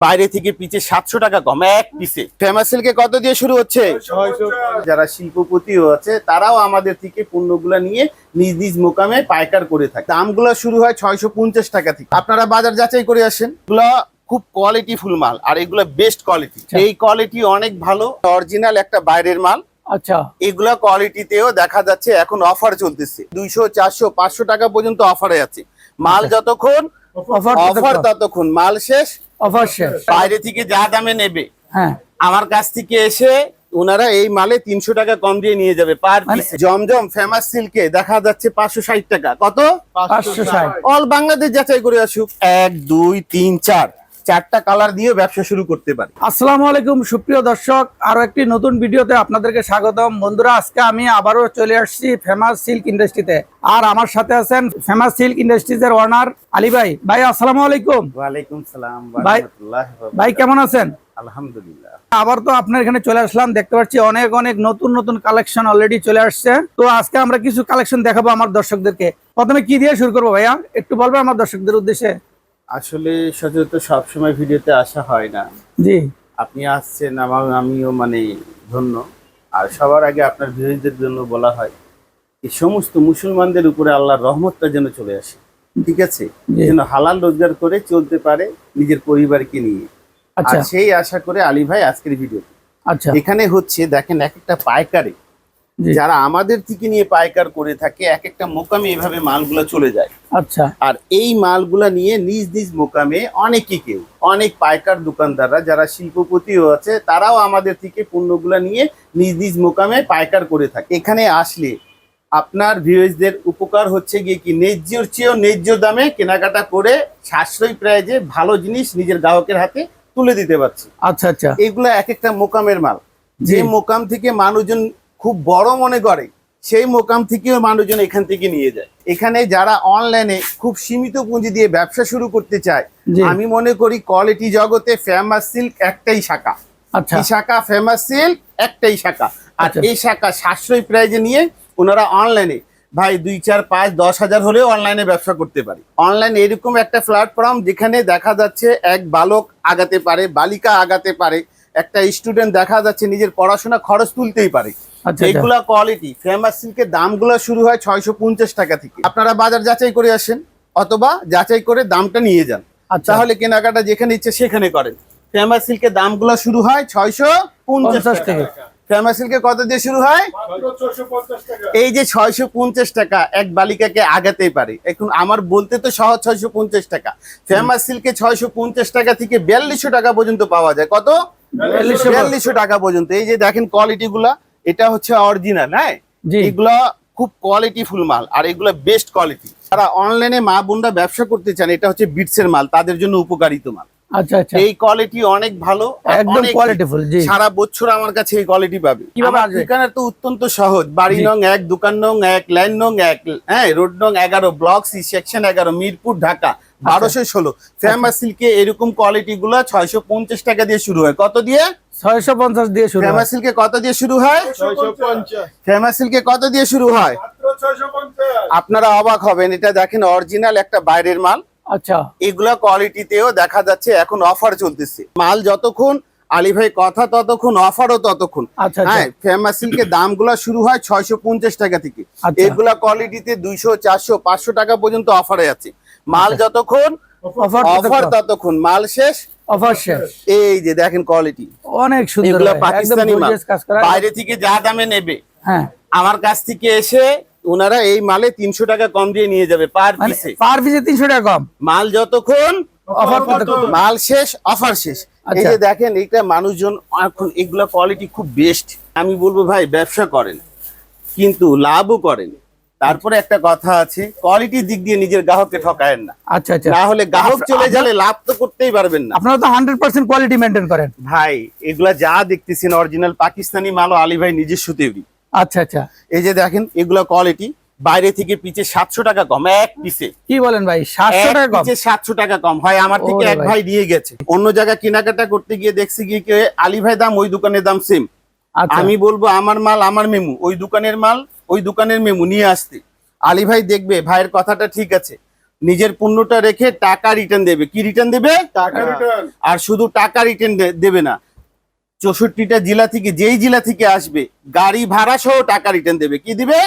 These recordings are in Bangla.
বাইরে থেকে পিচে সাতশো টাকা কম এক পিসে ফেমাস সিল্কে কত দিয়ে শুরু হচ্ছে? যারা শিল্পপতিও আছে তারাও আমাদের থেকে পণ্যগুলা নিয়ে নিজ নিজ মোকামে পাইকার করে থাকে। দামগুলো শুরু হয় ছয়শো পঞ্চাশ টাকা থেকে। আপনারা বাজার যাচাই করে আসেন। এগুলো খুব কোয়ালিটি ফুল মাল আর এগুলো বেস্ট কোয়ালিটি এই কোয়ালিটি অনেক ভালো অরিজিনাল একটা বাইরের মাল। আচ্ছা। এগুলা কোয়ালিটিতেও দেখা যাচ্ছে এখন অফার চলতেছে। দুইশো চারশো পাঁচশো টাকা পর্যন্ত অফারে আছে। মাল যতক্ষণ অফার অফার ততক্ষণ। মাল শেষ শেষ বাইরে থেকে যা দামে নেবে। হ্যাঁ। আমার কাছ থেকে এসে ওনারা এই মালে তিনশো টাকা কম দিয়ে নিয়ে যাবে পার মানে- জমজম ফেমাস সিল্কে দেখা যাচ্ছে পাঁচশো ষাট টাকা। কত? পাঁচশো ষাট। অল বাংলাদেশ যাচাই করে আসুক। এক দুই তিন চার। চারটা কালার দিয়ে ব্যবসা শুরু করতে পারে। আসসালামু আলাইকুম সুপ্রিয় দর্শক। আরও একটি নতুন ভিডিওতে আপনাদেরকে স্বাগতম। বন্ধুরা আজকে আমি আবারও চলে আসছি ফেমাস সিল্ক ইন্ডাস্ট্রিতে আর আমার সাথে আছেন ফেমাস সিল্ক ইন্ডাস্ট্রিজ এর ওনার আলী ভাই। ভাই আসসালামু আলাইকুম। ওয়ালাইকুম সালাম ভাই- ভাই কেমন আছেন? আলহামদুলিল্লাহ। আবার তো আপনার এখানে চলে আসলাম দেখতে পাচ্ছি অনেক অনেক নতুন নতুন কালেকশন অলরেডি চলে আসছে। তো আজকে আমরা কিছু কালেকশন দেখাবো আমার দর্শকদেরকে। প্রথমে কি দিয়ে শুরু করব ভাইয়া? একটু বলবে আমার দর্শকদের উদ্দেশ্যে? আসলে সচরাচর সবসময় ভিডিওতে আসা হয় না। জি। আপনি আসছেন আমার আমিও মানে ধন্য। আর সবার আগে আপনার বিরোধীদের জন্য বলা হয় এই সমস্ত মুসলমানদের উপরে আল্লাহর রহমতটা যেন চলে আসে। ঠিক আছে? যেন হালাল রোজগার করে চলতে পারে নিজের পরিবারকে নিয়ে। আর আচ্ছা সেই আশা করে আলী ভাই আজকের ভিডিও আচ্ছা। এখানে হচ্ছে দেখেন এক একটা পাইকারে যারা আমাদের থেকে নিয়ে পাইকার করে থাকে এক একটা মোকামে এভাবে মালগুলো চলে যায়। আচ্ছা। আর এই মালগুলা নিয়ে নিজ নিজ মোকামে অনেকে কেউ অনেক পাইকার দোকানদাররা যারা শিল্পপতিও আছে তারাও আমাদের থেকে পণ্যগুলা নিয়ে নিজ নিজ মোকামে পাইকার করে থাকে। এখানে আসলে আপনার ভিউজদের উপকার হচ্ছে গিয়ে কি ন্যায্যর চেয়েও ন্যায্য দামে কেনাকাটা করে সাশ্রয়ী প্রাইজে ভালো জিনিস নিজের গ্রাহকের হাতে তুলে দিতে পারছি। আচ্ছা আচ্ছা। এগুলো এক একটা মোকামের মাল। যে মোকাম থেকে মানুষজন খুব বড় মনে করে সেই মোকাম থেকেও মানুষজন এখান থেকে নিয়ে যায়। এখানে যারা অনলাইনে খুব সীমিত পুঁজি দিয়ে ব্যবসা শুরু করতে চায় আমি মনে করি কোয়ালিটি জগতে ফেমাস সিল্ক একটাই শাখা। আচ্ছা। শাখা ফেমাস সিল্ক একটাই শাখা। আর আচ্ছা। এই শাখা সাশ্রয়ী প্রাইজে নিয়ে ওনারা অনলাইনে ভাই দুই চার পাঁচ দশ হাজার হলেও অনলাইনে ব্যবসা করতে পারে। অনলাইন এরকম একটা প্ল্যাটফর্ম যেখানে দেখা যাচ্ছে এক বালক আগাতে পারে বালিকা আগাতে পারে একটা স্টুডেন্ট দেখা যাচ্ছে নিজের পড়াশোনা খরচ তুলতেই পারে। আচ্ছা আচ্ছা। কোয়ালিটি ফেমাস সিল্কের দামগুলো শুরু হয় ছয়শো পঞ্চাশ টাকা থেকে। আপনারা বাজার যাচাই করে আসেন অথবা যাচাই করে দামটা নিয়ে যান। আচ্ছা। তাহলে কেনাকাটা যেখানে ইচ্ছে সেখানে করেন। ফেমাস সিল্কের দামগুলো শুরু হয় ছয়শো পঞ্চাশ টাকা। ফেমাস সিল্কে কত দিয়ে শুরু হয়? এই যে ছয়শো পঞ্চাশ টাকা এক বালিকাকে আগাতেই পারে। এখন আমার বলতে তো সহজ ছয়শো পঞ্চাশ টাকা। ফেমাস সিল্কে ছয়শো পঞ্চাশ টাকা থেকে বিয়াল্লিশশো টাকা পর্যন্ত পাওয়া যায়। কত? 4200 বিয়াল্লিশশো টাকা পর্যন্ত। এই যে দেখেন কোয়ালিটি গুলা। এটা হচ্ছে অরিজিনাল হ্যাঁ? এগুলা খুব কোয়ালিটি ফুল মাল আর এগুলো বেস্ট কোয়ালিটি তারা অনলাইনে মা বোনরা ব্যবসা করতে চান এটা হচ্ছে বিটসের মাল তাদের জন্য উপকারিত মাল। আচ্ছা আচ্ছা। এই কোয়ালিটি অনেক ভালো একদম কোয়ালিটিফুল জি। সারা বছর আমার কাছে এই কোয়ালিটি পাবে। কীভাবে ঠিকানা তো অত্যন্ত সহজ বাড়ি নং এক দোকান নং এক লাইন নং এক হ্যাঁ রোড নং এগারো ব্লক সি সেকশন এগারো মিরপুর ঢাকা। বারোশো ষোলো। ফেমাস সিল্কে এরকম কোয়ালিটি গুলা ছয়শো পঞ্চাশ টাকা দিয়ে শুরু হয়। কত দিয়ে? ছয়শো পঞ্চাশ দিয়ে শুরু। ফেমাস সিল্কে কত দিয়ে শুরু হয়? ফেমাস সিল্কে কত দিয়ে শুরু হয়? আপনারা অবাক হবেন এটা দেখেন অরিজিনাল একটা বাইরের মাল। আচ্ছা। এগুলা কোয়ালিটিতেও দেখা যাচ্ছে এখন অফার চলতেছে। মাল যতক্ষণ আলী ভাই কথা ততক্ষণ অফারও ততক্ষণ। আচ্ছা আচ্ছা। হ্যাঁ ফেমাস সিল্কের দামগুলো শুরু হয় ছয়শো পঞ্চাশ টাকা থেকে। আচ্ছা। এগুলা কোয়ালিটিতে দুইশো চারশো পাঁচশো টাকা পর্যন্ত অফারে আছে। মাল যতক্ষণ অফার ততক্ষণ। মাল শেষ। অফার শেষ। এই যে দেখেন কোয়ালিটি অনেক সুন্দর পাকিস্তানি মাল। বাইরে থেকে যা দামে নেবে। হ্যাঁ। আমার কাছ থেকে এসে ওনারা এই মালে তিনশো টাকা কম দিয়ে নিয়ে যাবে পার মানে পিসে পার পিসে তিনশো টাকা কম? মাল যতক্ষণ অফার মাল শেষ অফার শেষ। এই আচ্ছা। যে দেখেন এটা মানুষজন এখন এগুলা কোয়ালিটি খুব বেস্ট আমি বলব ভাই ব্যবসা করেন। কিন্তু লাভও করেন। তারপরে একটা কথা আছে কোয়ালিটির দিক দিয়ে নিজের গ্রাহককে ঠকায়েন না। আচ্ছা আচ্ছা। না হলে গ্রাহক চলে গেলে লাভ তো করতেই পারবেন না। আপনারা তো হান্ড্রেড পার্সেন্ট কোয়ালিটি মেনটেন করেন। ভাই এগুলা যা দেখতেছেন অরিজিনাল পাকিস্তানি মালও আলী ভাই নিজস্ব তৈরি। আচ্ছা আচ্ছা। এই যে দেখেন এগুলা কোয়ালিটি বাইরে থেকে পিচে সাতশো টাকা কম এক পিসে কি বলেন ভাই সাতশো টাকা কম? সাতশো টাকা কম। হয় আমার থেকে এক ভাই। দিয়ে গেছে। অন্য জায়গায় কেনাকাটা করতে গিয়ে দেখছি গিয়ে কে আলী ভাই দাম ওই দোকানের দাম সেম আচ্ছা। আমি বলব আমার মাল আমার মেমু ওই দোকানের মাল ওই দোকানের মেমু নিয়ে আসতে। আলী ভাই দেখবে ভাইয়ের কথাটা ঠিক আছে। নিজের পণ্যটা রেখে টাকা রিটার্ন দেবে। কি রিটার্ন দেবে? টাকা রিটার্ন আর শুধু টাকা রিটার্ন দেবে না। চৌষট্টিটা জেলা থেকে যেই জেলা থেকে আসবে গাড়ি ভাড়া সহ টাকা রিটার্ন দেবে। কি দিবে?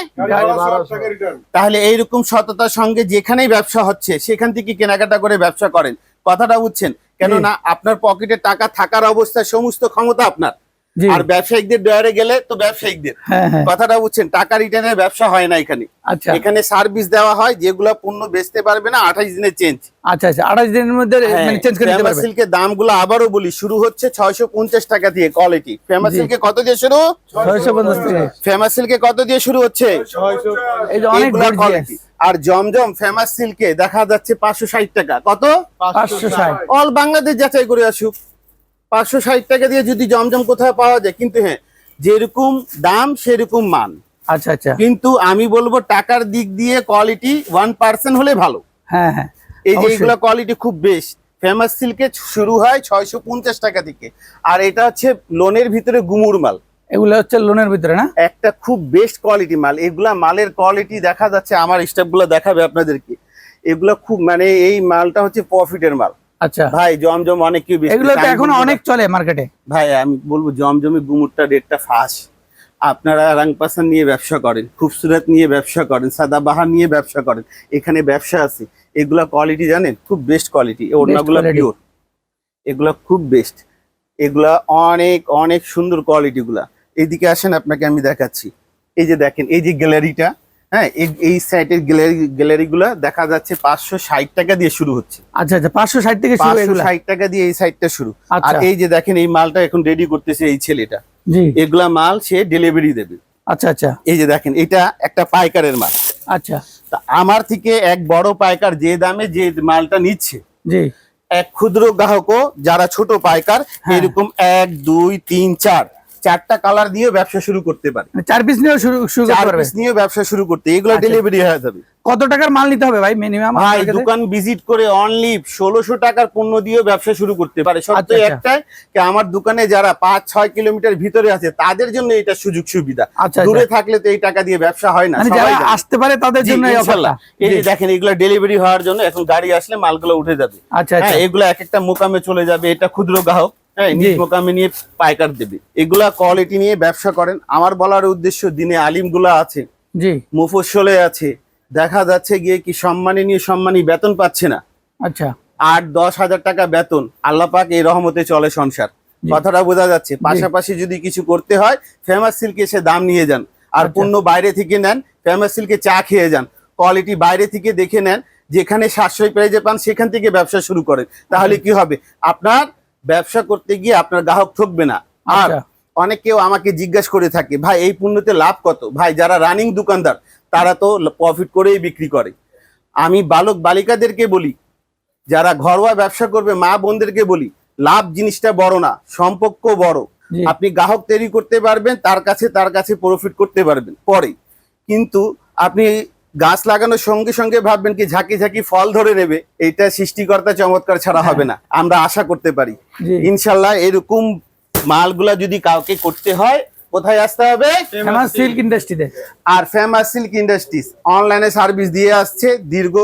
তাহলে এইরকম সততার সঙ্গে যেখানেই ব্যবসা হচ্ছে সেখান থেকে কেনাকাটা করে ব্যবসা করেন। কথাটা বুঝছেন? কেননা আপনার পকেটে টাকা থাকার অবস্থায় সমস্ত ক্ষমতা আপনার। আর ব্যবসায়িকদের ডয়ারে গেলে তো ব্যবসায়িকদের। হ্যাঁ হ্যাঁ। কথাটা বুঝছেন টাকা রিটার্নের ব্যবসা হয় না এখানে। আচ্ছা। এখানে সার্ভিস দেওয়া হয় যেগুলো পণ্য বেচতে পারবে না আঠাইশ দিনের চেঞ্জ আচ্ছা আচ্ছা আঠাশ দিনের মধ্যে মানে চেঞ্জ করে দিতে পারবে। সিল্কের দামগুলো আবারও বলি শুরু হচ্ছে ছয়শো পঞ্চাশ টাকা দিয়ে কোয়ালিটি ফেমাস সিল্কে কত দিয়ে শুরু? ফেমাস সিল্কে কত দিয়ে শুরু হচ্ছে? এই যে অনেক এইগুলা আর জমজম ফেমাস সিল্কে দেখা যাচ্ছে পাঁচশো ষাট টাকা। কত? পাঁচশো ষাট। অল বাংলাদেশ যাচাই করে আসুক। পাঁচশো ষাট টাকা দিয়ে যদি জমজম কোথায় পাওয়া যায় কিন্তু হ্যাঁ যেরকম দাম সেরকম মান। আচ্ছা আচ্ছা। কিন্তু আমি বলব টাকার দিক দিয়ে কোয়ালিটি ওয়ান পার্সেন্ট হলে ভালো। হ্যাঁ হ্যাঁ। এই যে। এগুলো কোয়ালিটি খুব বেস্ট ফেমাস সিল্কে শুরু হয় ছয়শো পঞ্চাশ টাকা থেকে। আর এটা হচ্ছে লোনের ভিতরে গুমুর মাল। এগুলো হচ্ছে লোনের ভিতরে না? একটা খুব বেস্ট কোয়ালিটি মাল। এগুলা মালের কোয়ালিটি দেখা যাচ্ছে আমার স্টাফগুলো দেখাবে আপনাদেরকে। এগুলা খুব মানে এই মালটা হচ্ছে প্রফিটের মাল। আচ্ছা। ভাই জমজম অনেক এগুলো তো এখন অনেক চলে মার্কেটে ভাই আমি বলব জমজমে গুমুরটা রেটটা ফাঁস। আপনারা রাংপাসান নিয়ে ব্যবসা করেন খুবসুরত নিয়ে ব্যবসা করেন সাদাবাহার নিয়ে ব্যবসা করেন। এখানে ব্যবসা আছে। এগুলা কোয়ালিটি জানেন? খুব বেস্ট কোয়ালিটি ওড়নাগুলো quality। পিওর এগুলা খুব বেস্ট এগুলা অনেক অনেক সুন্দর কোয়ালিটি গুলা। এইদিকে আসেন আপনাকে আমি দেখাচ্ছি। এই যে দেখেন এই যে গ্যালারিটা হ্যাঁ এই- সাইডের গ্যালারি গ্যালারি গুলা দেখা যাচ্ছে পাঁচশো ষাট টাকা দিয়ে শুরু হচ্ছে। আচ্ছা আচ্ছা পাঁচশো ষাট থেকে পাঁচশো ষাট টাকা দিয়ে এই সাইডটা শুরু। আর আচ্ছা। এই যে দেখেন এই মালটা এখন রেডি করতেছে এই ছেলেটা। এগুলা মাল সে ডেলিভারি দেবে। আচ্ছা আচ্ছা। এই যে দেখেন এটা একটা পাইকারের মাল। আচ্ছা। তা আমার থেকে এক বড় পাইকার যে দামে যে মালটা নিচ্ছে জি। এক ক্ষুদ্র গ্রাহকও যারা ছোট পাইকার হ্যাঁ। এরকম এক দুই তিন চার চারটা কালার দিয়ে ব্যবসা শুরু করতে পারে। মানে চার পিস নিয়েও শুরু শুরু করতে পিস নিয়ে ব্যবসা শুরু করতে এগুলো আচ্ছা। ডেলিভারি হয়ে যাবে। কত টাকার মাল নিতে হবে ভাই মিনিমাম ভাই দোকান ভিজিট করে অনলি ষোলোশো টাকার পণ্য দিয়ে ব্যবসা শুরু করতে পারে। সত্য আচ্ছা, আচ্ছা। একটাই যে আমার দোকানে যারা পাঁচ ছয় কিলোমিটার ভিতরে আছে তাদের জন্য এটা সুযোগ সুবিধা। আচ্ছা দূরে আচ্ছা। থাকলে তো এই টাকা দিয়ে ব্যবসা হয় না মানে যারা আসতে পারে তাদের জন্য এই। অফারটা। এই যে দেখেন এগুলো ডেলিভারি হওয়ার জন্য এখন গাড়ি আসলে মালগুলো উঠে যাবে। আচ্ছা আচ্ছা। হ্যাঁ এগুলো এক একটা মোকামে চলে যাবে। এটা ক্ষুদ্র গ্রাহক। হ্যাঁ নিজ মোকামে নিয়ে পাইকার দেবে। এগুলা কোয়ালিটি নিয়ে ব্যবসা করেন। আমার বলার উদ্দেশ্য দিনে আলিম আছে জি। মুফসলে আছে। দেখা যাচ্ছে গিয়ে কি সম্মানী নিয়ে সম্মানী বেতন পাচ্ছে না। আচ্ছা। আট দশ হাজার টাকা বেতন। আল্লাহ এই রহমতে চলে সংসার। কথাটা বোঝা যাচ্ছে। পাশাপাশি যদি কিছু করতে হয় ফেমাস সিল্কে এসে দাম নিয়ে যান। আর আচ্ছা। পণ্য বাইরে থেকে নেন ফেমাস সিল্কে চা খেয়ে যান। কোয়ালিটি বাইরে থেকে দেখে নেন যেখানে সাশ্রয় প্রাইজে পান সেখান থেকে ব্যবসা শুরু করেন। তাহলে কি হবে? আপনার ব্যবসা করতে গিয়ে আপনার গ্রাহক ঠকবে না। আর আচ্ছা। অনেক কেউ আমাকে জিজ্ঞাসা করে থাকে ভাই এই পণ্যতে লাভ কত? ভাই যারা রানিং দোকানদার তারা তো প্রফিট করেই বিক্রি করে। আমি বালক বালিকাদেরকে বলি যারা ঘরোয়া ব্যবসা করবে মা বোনদেরকে বলি লাভ জিনিসটা বড় না সম্পর্ক বড়। আপনি গ্রাহক তৈরি করতে পারবেন তার কাছে তার কাছে প্রফিট করতে পারবেন পরে। কিন্তু আপনি গাছ লাগানোর সঙ্গে সঙ্গে ভাববেন কি ঝাঁকি ঝাঁকি ফল ধরে নেবে। এটা সৃষ্টিকর্তা চমৎকার ছাড়া হবে না। আমরা আশা করতে পারি। ইনশাল্লাহ এরকম মালগুলা যদি কাউকে করতে হয় কোথায় আসতে হবে? ফেমাস সিল্ক ইন্ডাস্ট্রিতে আর ফেমাস সিল্ক ইন্ডাস্ট্রিজ অনলাইনে সার্ভিস দিয়ে আসছে দীর্ঘ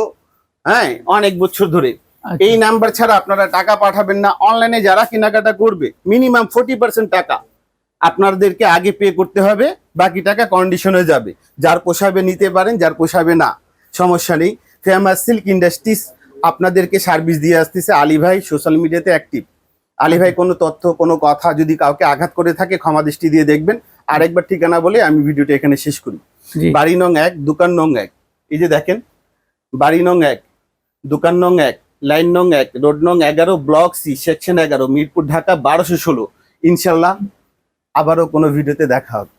হ্যাঁ অনেক বছর ধরে। আচ্ছা। এই নাম্বার ছাড়া আপনারা টাকা পাঠাবেন না। অনলাইনে যারা কেনাকাটা করবে মিনিমাম ফোর্টি পার্সেন্ট টাকা। আপনাদেরকে আগে পে করতে হবে বাকি টাকা কন্ডিশনে যাবে। যার পোষাবে নিতে পারেন যার পোষাবে না। সমস্যা নেই। ফেমাস সিল্ক ইন্ডাস্ট্রিজ আপনাদেরকে সার্ভিস দিয়ে আসতেছে। আলী ভাই সোশ্যাল মিডিয়াতে অ্যাক্টিভ আলী ভাই কোনো তথ্য কোনো কথা যদি কাউকে আঘাত করে থাকে ক্ষমা দৃষ্টি দিয়ে দেখবেন। আরেকবার ঠিকানা বলে আমি ভিডিওটা এখানে শেষ করি। বাড়ি নং এক দোকান নং এক। এই যে দেখেন বাড়ি নং এক দোকান নং এক লাইন নং এক রোড নং এগারো ব্লক সি সেকশন এগারো মিরপুর ঢাকা বারোশো ষোলো। ইনশাল্লাহ আবারও কোনো ভিডিওতে দেখা হবে।